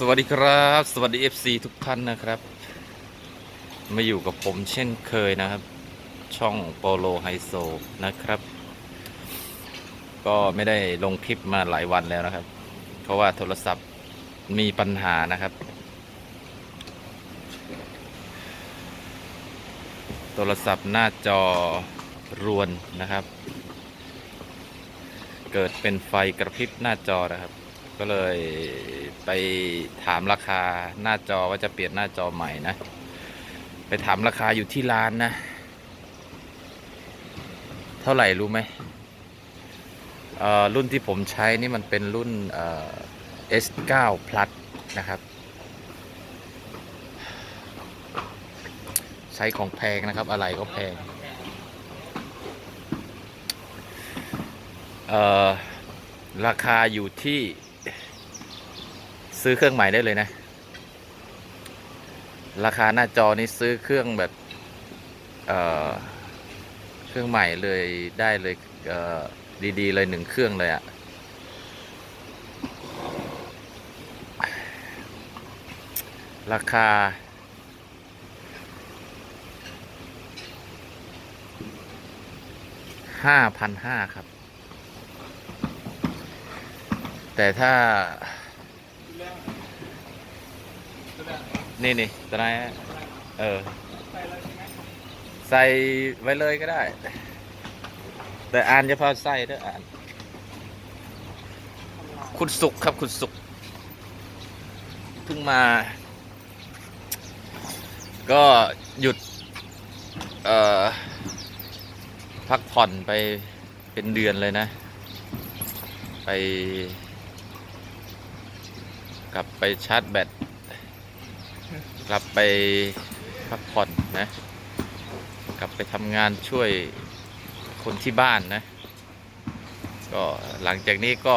สวัสดีครับ สวัสดี FC ทุกท่านนะครับ มาอยู่กับผมเช่นเคยนะครับ ช่องโปโลไฮโซนะครับ ก็ไม่ได้ลงคลิปมาหลายวันแล้วนะครับ เพราะว่าโทรศัพท์มีปัญหานะครับ โทรศัพท์หน้าจอรวนนะครับ เกิดเป็นไฟกระพริบหน้าจอนะครับ ก็เลยไปถามราคาหน้าจอว่าจะเปลี่ยนหน้าจอใหม่นะ ไปถามราคาอยู่ที่ร้านนะ เท่าไหร่รู้ไหมเอ่อรุ่นที่ผมใช้นี่มันเป็นรุ่นเอ่อ S9 Plus นะครับ ใช้ของแพงนะครับอะไรก็แพงเอ่อราคาอยู่ที่ ซื้อเครื่องใหม่ได้เลยนะ ราคาหน้าจอนี้ซื้อเครื่องแบบ เอ่อ เครื่องใหม่เลยได้เลย เอ่อ ดีๆ เลยหนึ่งเครื่องเลยอะราคา ห้าพันห้าครับ แต่ถ้า นี่นี่ตัวไหนนเออ ใส่ไว้เลยก็ได้ แต่อ่านจะพาใส่เด้ออ่าน คุณสุขครับคุณสุขเพิ่งมา ก็หยุด เอ่อ พักผ่อนไปเป็นเดือนเลยนะ ไป กลับไปชาร์จแบต กลับไปพักผ่อนนะ กลับไปทำงานช่วยคนที่บ้านนะ ก็หลังจากนี้ก็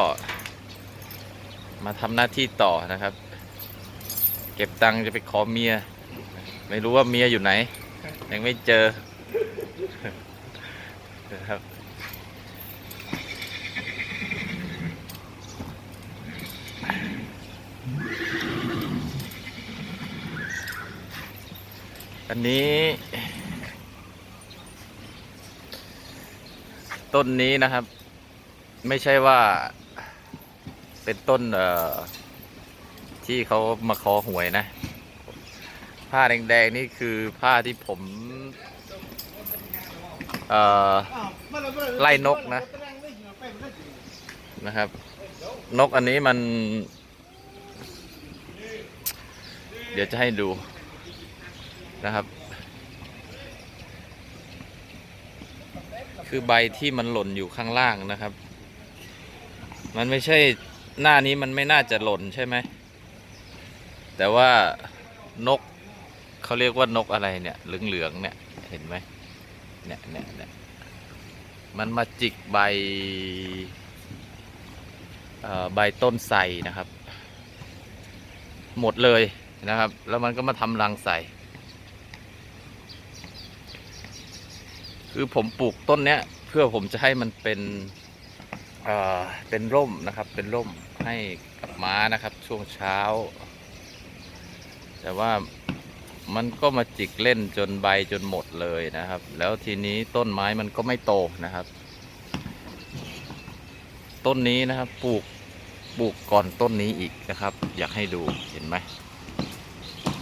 มาทำหน้าที่ต่อนะครับ เก็บตังค์จะไปขอเมีย ไม่รู้ว่าเมียอยู่ไหน ยังไม่เจอนะครับ อันนี้ ต้นนี้นะครับ ไม่ใช่ว่าเป็นต้นเอ่อที่เขามาขอหวยนะ ผ้าแดงๆนี่คือผ้าที่ผมเอ่อไล่นกนะนะครับ นกอันนี้มัน เดี๋ยวจะให้ดู นะครับ คือใบที่มันหล่นอยู่ข้างล่างนะครับ มันไม่ใช่หน้านี้มันไม่น่าจะหล่นใช่ไหม แต่ว่านกเขาเรียกว่านกอะไรเนี่ยเหลืองๆเนี่ยเห็นไหมเนี่ยเนี่ยเนี่ยมันมาจิกใบใบต้นไทรนะครับ หมดเลยนะครับ แล้วมันก็มาทำรังใส่ คือผมปลูกต้นเนี้ย เพื่อผมจะให้มันเป็นเอ่อเป็นร่มนะครับ เป็นร่มให้กับม้านะครับ ช่วงเช้า แต่ว่ามันก็มาจิกเล่นจนใบจนหมดเลยนะครับ แล้วทีนี้ต้นไม้มันก็ไม่โตนะครับ ต้นนี้นะครับปลูกปลูกก่อนต้นนี้อีกนะครับ อยากให้ดูเห็นไหม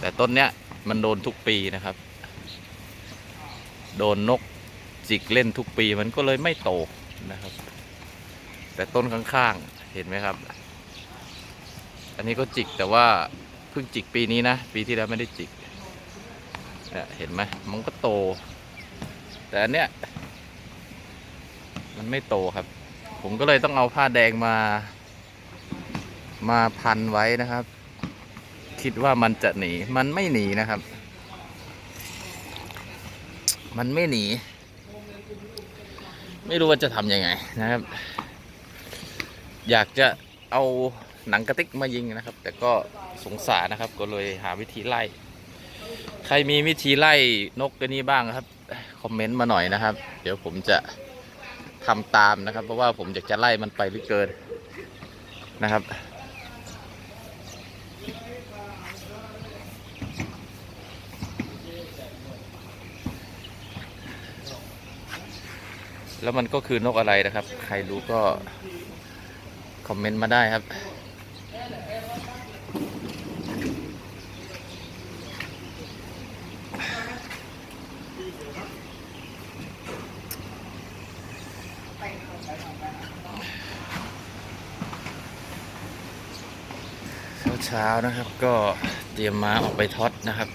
แต่ต้นเนี้ยมันโดนทุกปีนะครับ โดนนก จิกเล่นทุกปีมันก็เลยไม่โตนะครับ แต่ต้นข้างๆเห็นไหมครับ อันนี้ก็จิกแต่ว่าเพิ่งจิกปีนี้นะ ปีที่แล้วไม่ได้จิกเห็นไหมมันก็โต แต่อันเนี้ยมันไม่โตครับ ผมก็เลยต้องเอาผ้าแดงมา มาพันไว้นะครับ คิดว่ามันจะหนี มันไม่หนีนะครับ มันไม่หนี ไม่รู้ว่าจะทำยังไงนะครับ อยากจะเอาหนังกระติกมายิงนะครับ แต่ก็สงสารนะครับ ก็เลยหาวิธีไล่ ใครมีวิธีไล่นกกันนี้บ้างครับ คอมเมนต์มาหน่อยนะครับ เดี๋ยวผมจะทำตามนะครับ เพราะว่าผมอยากจะไล่มันไปหรือเกินนะครับ แล้วมันก็คือนกอะไรนะครับ ใครรู้ก็ คอมเมนต์มาได้ครับ เช้าๆนะครับก็เตรียมม้าออกไปทอดนะครับ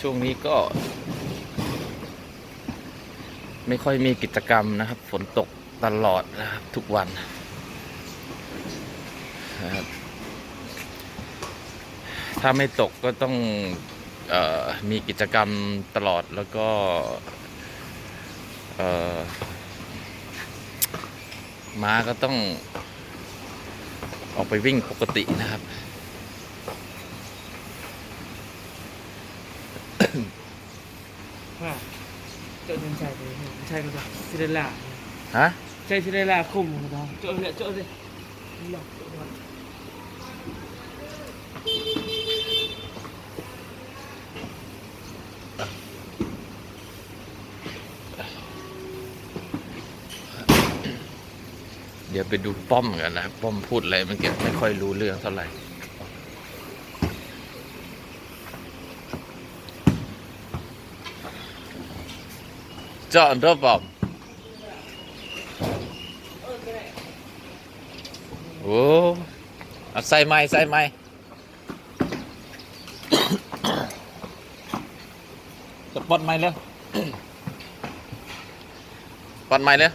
ช่วงนี้ก็ ไม่ค่อยมีกิจกรรมนะครับ ฝนตกตลอดนะครับ ทุกวันนะครับถ้าไม่ตกก็ต้องออมีกิจกรรมตลอดแล้วก็ม้าก็ต้องออกไปวิ่งปกตินะครับ ว่าเจ้าเดินใจ ชก็ได้ซิเดล่าฮะใช่ซิเดล่าคุ้มก็ได้เจ้าเลยเจ้าเลยหลอกหลอกเดี๋ยวไปดูป้อมกันนะครับป้อมพูดอะไรมันเก็บไม่ค่อยรู้เรื่องเท่าไหร่ เจาะอันเดอร์ป้อมโอ้เอาใส่ไม้ใส่ไม้ จะปลดไม้เลย ปลดไม้เลย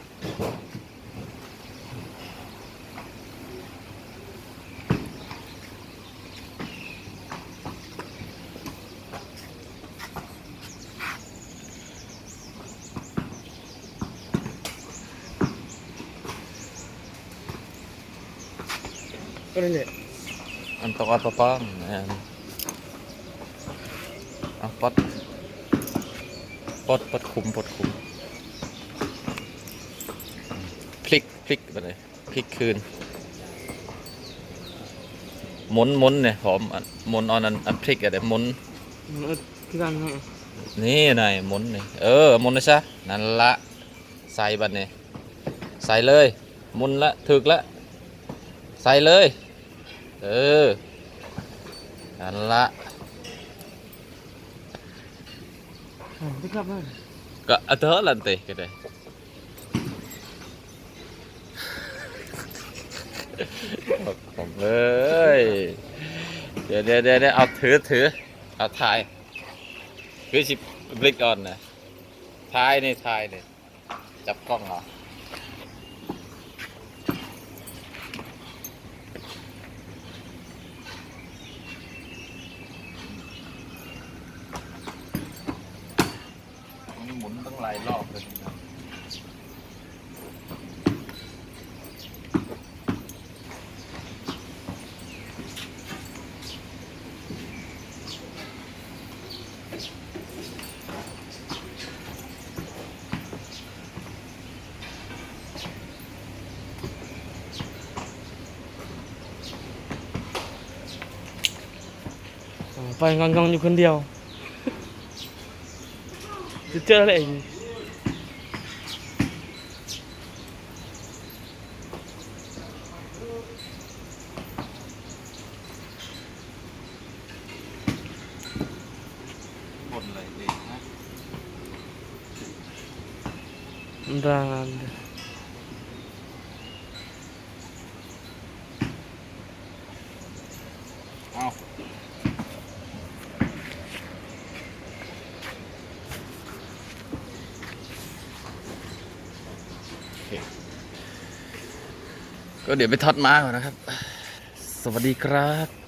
ก็เล ย Untuk apa bang? Ayan. Ah, pot. Pot, pot คุม pot คุมพลิกพลิกไปเลยพลิกคืนหมุนหมุนเนี่ยผมอันหมุนเอันนั้นอันพลิกอะเดี๋ยวหมุนมันเออคือกันไงนี่นายหมุนนี่เออหมุนนะซะนั่นละใส่บัดนี่ใส่เลยหมุนละถึกละใส่เลย เออนั่นละอ่าที่ครับว่าก็เอาเถอะลันติก็ได้ผมเอ้ยเดี๋ยวเดี๋ยวเดี๋ยวเดี๋ยวเอาถือถือเอาถ่ายคือสิบลิกออนนะถ่ายนี่ถ่ายนี่จับกล้องเหรอ นี่หมุนตั้งห ลายรอบเลยนะไปงองๆอยู่คนเดียว จะเจออะไรอีก บนเลยดินะ มันรางานเอาโอเคก็เดี๋ยวไปทอดม้าก่อนนะครับ สวัสดีครับ